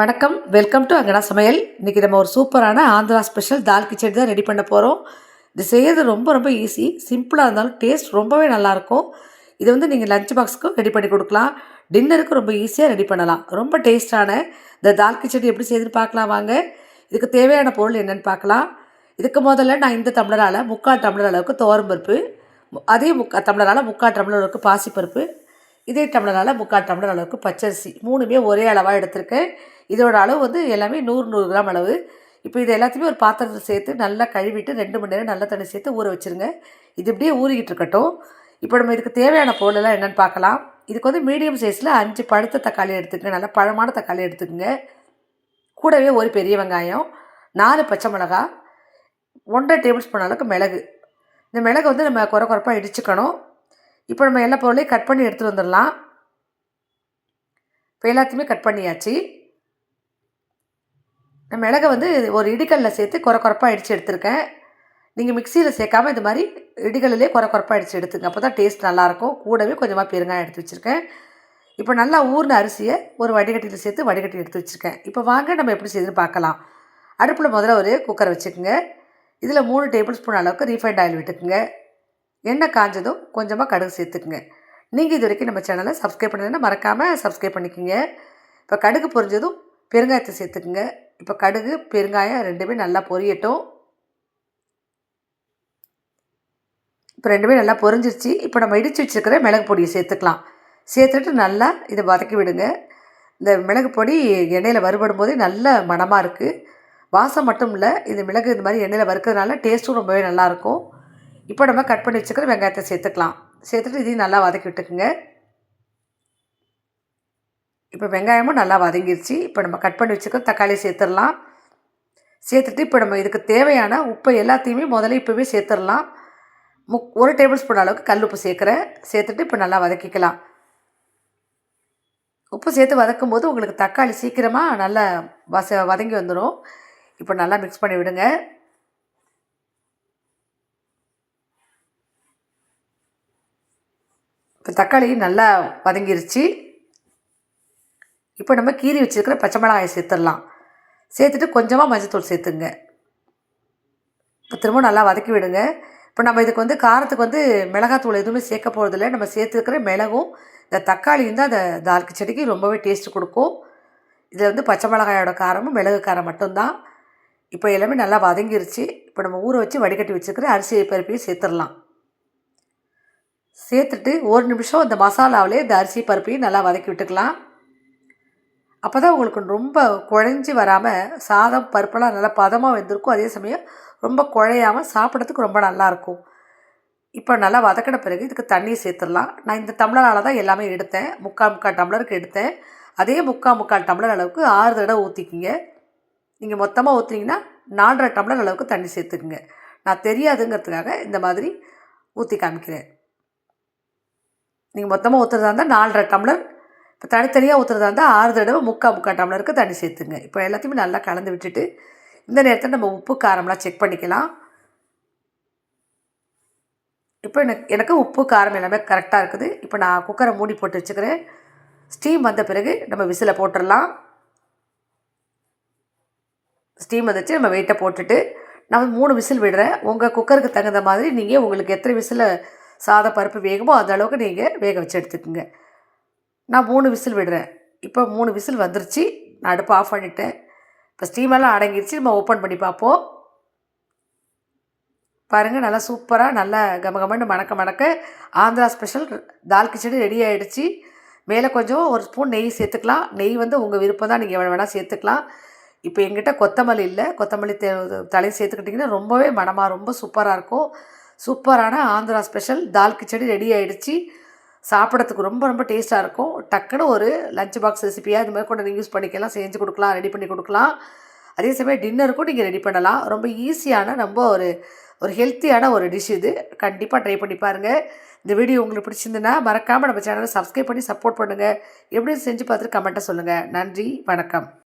வணக்கம். Welcome to அங்கனா சமையல். இன்றைக்கி நம்ம ஒரு சூப்பரான ஆந்திரா ஸ்பெஷல் தால் கிச்சடி தான் ரெடி பண்ண போகிறோம் இது செய்கிறது ரொம்ப ரொம்ப ஈஸி சிம்பிளாக இருந்தாலும் டேஸ்ட் ரொம்பவே நல்லாயிருக்கும் இது வந்து நீங்கள் லஞ்ச் பாக்ஸுக்கும் ரெடி பண்ணி கொடுக்கலாம். டின்னருக்கு ரொம்ப ஈஸியாக ரெடி பண்ணலாம். ரொம்ப டேஸ்டான இந்த தால் கிச்சடி எப்படி செய்யுதுன்னு பார்க்கலாம் வாங்க. இதுக்கு தேவையான பொருள் என்னென்னு பார்க்கலாம். இதுக்கு முதல்ல நான் இந்த டம்ளரால் முக்கால் டம்ளர் அளவுக்கு துவரம்பருப்பு அதே முக்கா டம்ளரால் முக்கால் டம்ளர் அளவுக்கு பாசிப்பருப்பு இதே டம்ளரால் முக்கால் டம்ளர் அளவுக்கு பச்சரிசி. மூணுமே ஒரே அளவாக எடுத்திருக்கேன். இதோட அளவு வந்து எல்லாமே நூறு நூறு கிராம் அளவு. இப்போ இது எல்லாத்தையுமே ஒரு பாத்திரத்தில் சேர்த்து நல்லா கழுவிட்டு ரெண்டு மணி நேரம் நல்ல தண்ணி சேர்த்து ஊற வச்சுருங்க. இது இப்படியே ஊறிக்கிட்டு இருக்கட்டும். இப்போ நம்ம இதுக்கு தேவையான பொருளெல்லாம் என்னென்னு பார்க்கலாம். இதுக்கு வந்து மீடியம் சைஸில் அஞ்சு பழுத்த தக்காளி எடுத்துக்கங்க. நல்லா பழமான தக்காளி எடுத்துக்கோங்க. கூடவே ஒரு பெரிய வெங்காயம் நாலு பச்சை மிளகா ஒன்றரை டேபிள் ஸ்பூன் அளவுக்கு மிளகு. இந்த மிளகு வந்து நம்ம குறை குறைப்பாக இடிச்சுக்கணும். இப்போ நம்ம எல்லா பொருளையும் கட் பண்ணி எடுத்துகிட்டு வந்துடலாம். இப்போ எல்லாத்தையுமே கட் பண்ணியாச்சு. மிளகை வந்து ஒரு இடிக்கல்லில் சேர்த்து குறை குறைப்பாக அடித்து எடுத்திருக்கேன். நீங்கள் மிக்சியில் சேர்க்காமல் இந்த மாதிரி இடிகளிலே குறை குறைப்பாக அடித்து எடுத்துங்க. அப்போ தான் டேஸ்ட் நல்லாயிருக்கும். கூடவே கொஞ்சமாக பெருங்காயம் எடுத்து வச்சுருக்கேன். இப்போ நல்லா ஊர்ன அரிசியை ஒரு வடிகட்டியில் சேர்த்து வடிகட்டி எடுத்து வச்சுருக்கேன். இப்போ வாங்க நம்ம எப்படி செய்துன்னு பார்க்கலாம். அடுப்பில் முதல்ல ஒரு குக்கரை வச்சுக்கோங்க. இதில் மூணு டேபிள் ஸ்பூன் அளவுக்கு ரீஃபைண்ட் ஆயில் விட்டுக்குங்க. எண்ணெய் காஞ்சதும் கொஞ்சமாக கடுகு சேர்த்துக்குங்க. நீங்கள் இது வரைக்கும் நம்ம சேனலை சப்ஸ்கிரைப் பண்ணலைன்னா மறக்காமல் சப்ஸ்கிரைப் பண்ணிக்கோங்க. இப்போ கடுகு பொரிஞ்சதும் பெருங்காயத்தை சேர்த்துக்குங்க. இப்போ கடுகு பெருங்காயம் ரெண்டுமே நல்லா பொரியட்டும். இப்போ ரெண்டுமே நல்லா பொரிஞ்சிருச்சு. இப்போ நம்ம இடித்து வச்சுருக்கிற மிளகு பொடியை சேர்த்துக்கலாம். சேர்த்துட்டு நல்லா இதை வதக்கி விடுங்க. இந்த மிளகு பொடி எண்ணெயில் வறுபடும் போதே நல்ல மணமாக இருக்குது வாசம் மட்டும் இல்லை இந்த மிளகு இந்த மாதிரி எண்ணெயில் வறுக்கிறதுனால டேஸ்ட்டும் ரொம்பவே நல்லாயிருக்கும் இப்போ நம்ம கட் பண்ணி வச்சுக்கிற வெங்காயத்தை சேர்த்துக்கலாம். சேர்த்துட்டு இதையும் நல்லா வதக்கி விட்டுக்குங்க. இப்போ வெங்காயமும் நல்லா வதங்கிருச்சு. இப்போ நம்ம கட் பண்ணி வச்சுக்கோ தக்காளி சேர்த்துடலாம். சேர்த்துட்டு இப்போ நம்ம இதுக்கு தேவையான உப்பை எல்லாத்தையுமே முதல்ல இப்போவே சேர்த்துடலாம். முக் ஒரு டேபிள் ஸ்பூன் அளவுக்கு கல் உப்பு சேர்க்குறேன். சேர்த்துட்டு இப்போ நல்லா வதக்கிக்கலாம். உப்பு சேர்த்து வதக்கும் போது உங்களுக்கு தக்காளி சீக்கிரமாக நல்லா வச வதங்கி வந்துடும் இப்போ நல்லா மிக்ஸ் பண்ணி விடுங்க. இப்போ தக்காளி நல்லா வதங்கிருச்சு. இப்போ நம்ம கீறி வச்சுருக்கிற பச்சை மிளகாயை சேர்த்துடலாம். சேர்த்துட்டு கொஞ்சமாக மஞ்சத்தூள் சேர்த்துங்க. இப்போ திரும்ப நல்லா வதக்கி விடுங்க. இப்போ நம்ம இதுக்கு வந்து காரத்துக்கு வந்து மிளகாத்தூள் எதுவுமே சேர்க்க போகிறதில்ல நம்ம சேர்த்துருக்கிற மிளகும் இந்த தக்காளியும் தான் அந்த தால்க்கு செடிக்கு ரொம்பவே டேஸ்ட் கொடுக்கும். இதில் வந்து பச்சை மிளகாயோட காரமும் மிளகு காரம் மட்டும்தான். இப்போ எல்லாமே நல்லா வதங்கிருச்சு. இப்போ நம்ம ஊற வச்சு வடிகட்டி வச்சுருக்கிற அரிசி பருப்பையும் சேர்த்துடலாம். சேர்த்துட்டு ஒரு நிமிஷம் அந்த மசாலாவிலே இந்த அரிசி பருப்பையும் நல்லா வதக்கி விட்டுக்கலாம். அப்போ தான் உங்களுக்கு ரொம்ப குழஞ்சி வராமல் சாதம் பருப்பெல்லாம் நல்லா பதமாக வெந்திருக்கும். அதே சமயம் ரொம்ப குழையாமல் சாப்பிட்றதுக்கு ரொம்ப நல்லாயிருக்கும். இப்போ நல்லா வதக்கின பிறகு இதுக்கு தண்ணி சேர்த்துடலாம். நான் இந்த டம்ளரால் தான் எல்லாமே எடுத்தேன். முக்கால் முக்கால் டம்ளருக்கு எடுத்தேன். அதே முக்கால் முக்கால் டம்ளர் அளவுக்கு ஆறு தடவை ஊற்றிக்கிங்க நீங்கள் மொத்தமாக ஊற்றுனீங்கன்னா நாலரை டம்ளர் அளவுக்கு தண்ணி சேர்த்துக்குங்க. நான் தெரியாதுங்கிறதுக்காக இந்த மாதிரி ஊற்றி காமிக்கிறேன். நீங்கள் மொத்தமாக ஊற்றுறதா இருந்தால் நாலரை டம்ளர் இப்போ தனித்தனியாக ஊற்றுறதா இருந்தால் ஆறு தடவை முக்கால் முக்கால் டம்ளருக்கு தண்ணி சேர்த்துங்க. இப்போ எல்லாத்தையுமே நல்லா கலந்து விட்டுட்டு இந்த நேரத்தில் நம்ம உப்பு காரம்லாம் செக் பண்ணிக்கலாம். இப்போ எனக்கு எனக்கு உப்பு காரம் எல்லாமே கரெக்டாக இருக்குது. இப்போ நான் குக்கரை மூடி போட்டு வச்சுக்கிறேன். ஸ்டீம் வந்த பிறகு நம்ம விசிலை போட்டுடலாம். ஸ்டீம் வந்துச்சு நம்ம வெயிட்டை போட்டுட்டு நான் மூணு விசில் விடுறேன். உங்கள் குக்கருக்கு தகுந்த மாதிரி நீங்கள் உங்களுக்கு எத்தனை விசில் சாதம் பருப்பு வேகுமோ அந்த அளவுக்கு நீங்கள் வேக வச்சு எடுத்துக்கோங்க. நான் மூணு விசில் விடுறேன். இப்போ மூணு விசில் வந்துருச்சு. நான் அடுப்பு ஆஃப் பண்ணிட்டேன். இப்போ ஸ்டீமெல்லாம் அடங்கிடுச்சு நம்ம ஓப்பன் பண்ணி பார்ப்போம். பாருங்கள் நல்லா சூப்பராக நல்லா கம கமன்னு மணக்க மணக்க ஆந்திரா ஸ்பெஷல் தால் கிச்சடி ரெடி ஆகிடுச்சு மேலே கொஞ்சம் ஒரு ஸ்பூன் நெய் சேர்த்துக்கலாம். நெய் வந்து உங்கள் விருப்பம் தான். நீங்கள் எவ்வளோ வேணால் சேர்த்துக்கலாம். இப்போ எங்கிட்ட கொத்தமல்லி இல்லை. கொத்தமல்லி தே தலையை சேர்த்துக்கிட்டிங்கன்னா ரொம்பவே மனமாக ரொம்ப சூப்பராக இருக்கும். சூப்பரான ஆந்திரா ஸ்பெஷல் தால் கிச்சடி ரெடி ஆகிடுச்சு சாப்பிட்றதுக்கு ரொம்ப ரொம்ப டேஸ்ட்டாக இருக்கும். டக்குன்னு ஒரு லஞ்ச் பாக்ஸ் ரெசிப்பியாக இது மாதிரி கூட நீங்கள் யூஸ் பண்ணிக்கலாம் செஞ்சு கொடுக்கலாம் ரெடி பண்ணி கொடுக்கலாம். அதே சமயம் டின்னருக்கும் நீங்கள் ரெடி பண்ணலாம். ரொம்ப ஈஸியான ரொம்ப ஒரு ஒரு ஹெல்த்தியான ஒரு டிஷ் இது. கண்டிப்பாக ட்ரை பண்ணி பாருங்கள் இந்த வீடியோ உங்களுக்கு பிடிச்சிருந்துன்னா மறக்காமல் நம்ம சேனலை சப்ஸ்கிரைப் பண்ணி சப்போர்ட் பண்ணுங்கள் எப்படி செஞ்சு பார்த்துட்டு கமெண்ட்டை சொல்லுங்கள் நன்றி வணக்கம்.